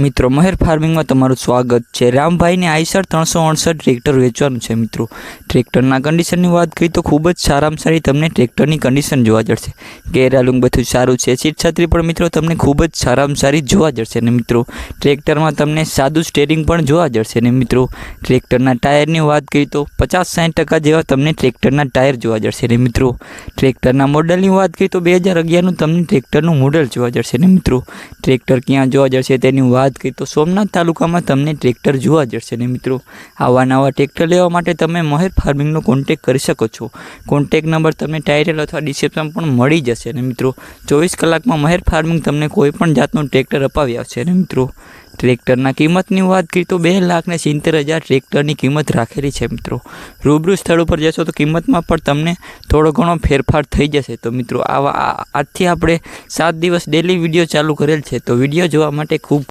મિત્રો, મહેર ફાર્મિંગમાં તમારું સ્વાગત છે. રામભાઈને આઈસર ત્રણસો અડસઠ ટ્રેક્ટર વેચવાનું છે મિત્રો. ટ્રેક્ટરના કન્ડિશનની વાત કરીએ તો ખૂબ જ સારામાં સારી તમને ટ્રેક્ટરની કન્ડિશન જોવા જશે ગેરાલુંગ બધું સારું છે. સીટ છત્રી પણ મિત્રો તમને ખૂબ જ સારામાં સારી જોવા જશે ને મિત્રો. ટ્રેક્ટરમાં તમને સાદું સ્ટેરિંગ પણ જોવા જશે ને મિત્રો. ટ્રેક્ટરના ટાયરની વાત કરીએ તો પચાસ સાઠ ટકા જેવા તમને ટ્રેક્ટરના ટાયર જોવા જશે ને મિત્રો. ટ્રેક્ટરના મોડલની વાત કરીએ તો બે હજાર અગિયારનું તમને ટ્રેક્ટરનું મોડલ જોવા જશે ને મિત્રો. ટ્રેક્ટર ક્યાં જોવા જશે તેની વાત કરીએ તો સોમનાથ તાલુકામાં તમને ટ્રેક્ટર જોવા જશે ને મિત્રો, આવા નવા ટ્રેક્ટર લેવા માટે તમે મહેર ફાર્મિંગનો કોન્ટેક કરી શકો છો. કોન્ટેક નંબર તમને ટાઇટલ અથવા ડિસ્ક્રિપ્શન પણ મળી જશે. ને મિત્રો, ચોવીસ કલાકમાં મહેર ફાર્મિંગ તમને કોઈ પણ જાતનું ટ્રેક્ટર અપાવી આવશે. ને મિત્રો, ટ્રેક્ટરના કિંમતની વાત કરીએ તો બે લાખને સિત્તેર હજાર ટ્રેક્ટરની કિંમત રાખેલી છે, મિત્રો. રૂબરૂ સ્થળ ઉપર જશો તો કિંમતમાં પણ તમને થોડો ઘણો ફેરફાર થઈ જશે. તો મિત્રો, આવા આજથી આપણે સાત દિવસ ડેલી વીડિયો ચાલુ કરેલ છે. તો વીડિયો જોવા માટે ખૂબ